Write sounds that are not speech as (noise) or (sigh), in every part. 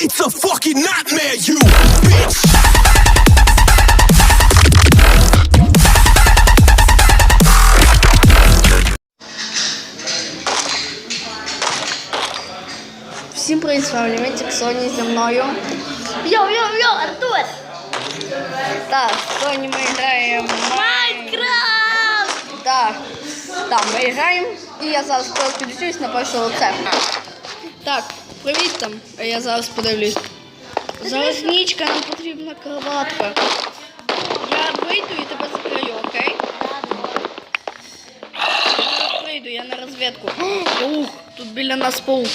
It's a fucking nightmare, you bitch. Всім привіт, з вами Лімітик, Соні зі мною. Йо-йо-йо, Артур! Так, Соні ми граємо. в Майнкрафт! Так, так, ми граємо. І я зараз просто підключусь на перше лице. Так, привіт там. а Я зараз подивлюсь. Зараз нічка, нам потрібна кроватка. Я вийду і тебе закрию, окей? Я прийду, я на розвідку. Ух, тут біля нас паук.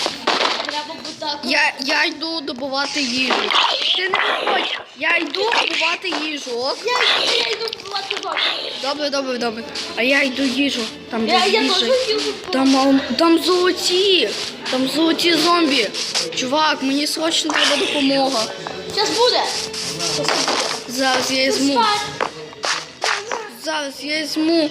Так. Я, я йду добувати їжу. Ти не виходь. Я йду добувати їжу. Ок? Я, я йду вбивати вас. Добре, добре, добре. А я йду їжу. Там Я, де я їжа. теж їду Там, там золоті. Там золоті зомбі. Чувак, мені срочно треба допомога. Зараз буде. Зараз я візьму. Спать. Зараз я візьму.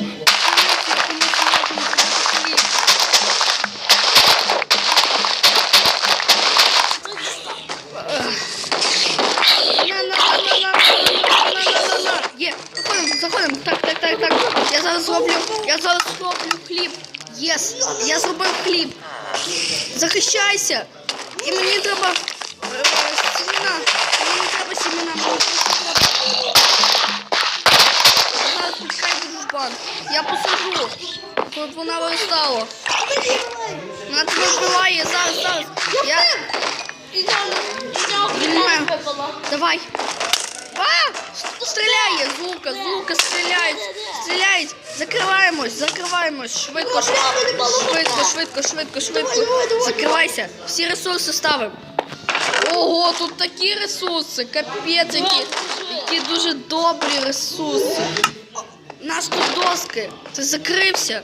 зараз зроблю, я зараз зроблю хліб. Єс, я зробив хліб. Захищайся. І мені треба е, сімена. Мені треба сімена. Мені просто треба. Зараз пускай буду в банк. Я посажу. Щоб вона виростала. Вона тебе вбиває зараз, зараз. Я... Ідемо. Ідемо. Знімаю. Ідемо. Випала. Давай. А! Стріляє, з лука, з лука стріляють, стріляють. Закриваємось, закриваємось. Швидко, швидко, швидко, швидко, швидко. Закривайся. Всі ресурси ставимо. Ого, тут такі ресурси, капець, які, які дуже добрі ресурси. У нас тут доски. Ти закрився.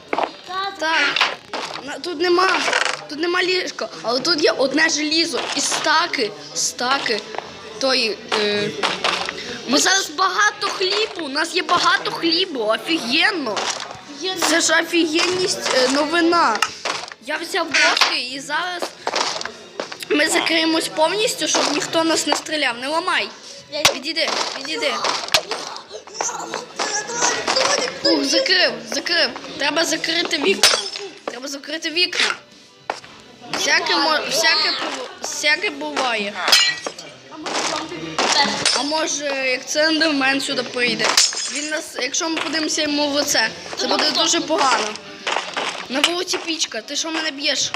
Так. Тут нема. Тут нема ліжка, але тут є одне желізо і стаки, стаки тої. Е... Ми зараз багато хлібу. У нас є багато хлібу, офігенно. Це ж офігенність е, новина. Я взяв доски і зараз ми закриємось повністю, щоб ніхто нас не стріляв. Не ламай. Відійди, відійди. Ух, закрив, закрив. Треба закрити вікна. Треба закрити вікна. Всяке, мо- всяке, бу- всяке буває. А може як це ендермен сюди прийде. Він нас, якщо ми подивимося йому в лице, це буде дуже погано. На вулиці пічка, ти що мене б'єш?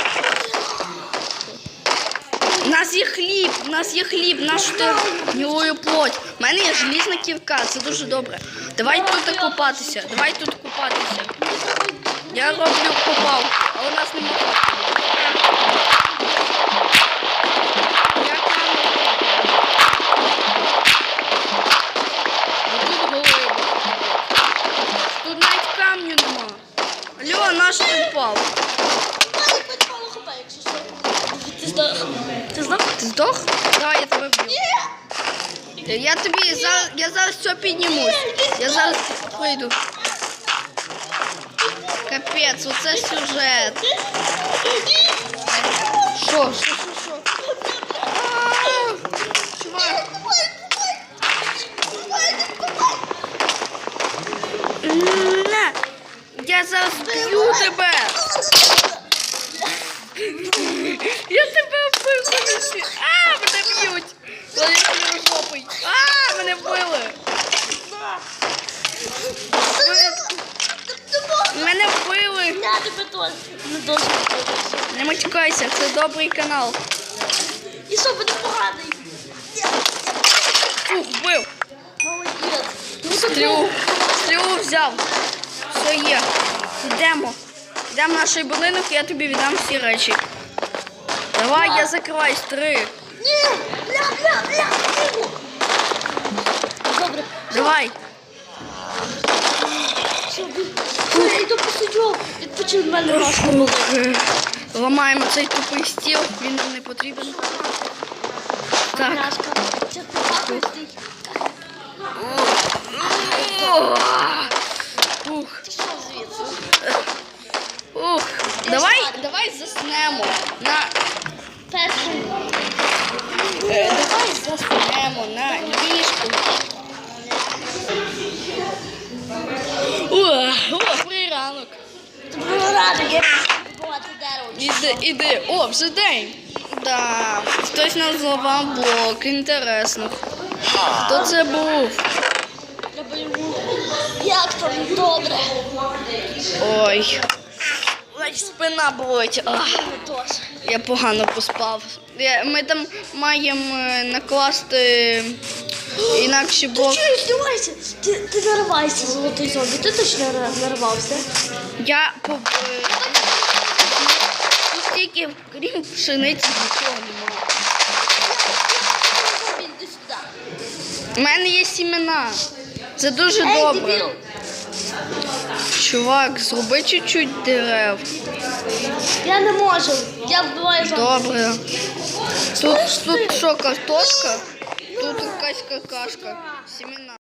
У нас є хліб, у нас є хліб, нашу ти гнилою плоть. У мене є желізна кірка, це дуже добре. Давай тут купатися, давай тут купатися. Я роблю купав, але у нас немає. Ти здох? Ти здох? Давай я тебе вб'ю. Я тобі зараз, я зараз все піднімусь. Я зараз прийду. Капець, оце сюжет. Що, що, що, що? А, Чувак. На, Я зараз б'ю тебе. (laughs) Я тебе Не дуже Не матюкайся, це добрий канал. І що буде поганий? Фух, вбив. Молодець. Ну, Стрілу. Стрілу взяв. Все є. Йдемо. Йдемо в наш будинок, я тобі віддам всі речі. Давай, я закриваюсь. Три. Ні! Бля, бля, бля! Добре. Давай. Ой, йду посидю, відпочив мене маску. Ламаємо цей тупий стіл, він нам не потрібен. Так. Ну, Ух. Ух. Давай, давай заснемо на Іди, іди. О, вже день. Да. Хтось зламав блок. Інтересно. Хто це був? Треба йому. Як там добре? Ой. Ой, спина болить. Ах, я погано поспав. Я, ми там маємо е, накласти інакше блок. Чого здівайся? Ти, ти наривайся, золотий зомбі. Ти точно нарвався? Я по Тут тільки крім пшениці нічого немає. У мене є сімена. Це дуже Ей, добре. дебіл! Чувак, зроби чуть-чуть дерев. Я не можу. Я вбиваю зомбі. Добре. Тут, тут що, картошка? Тут якась какашка. Сімена.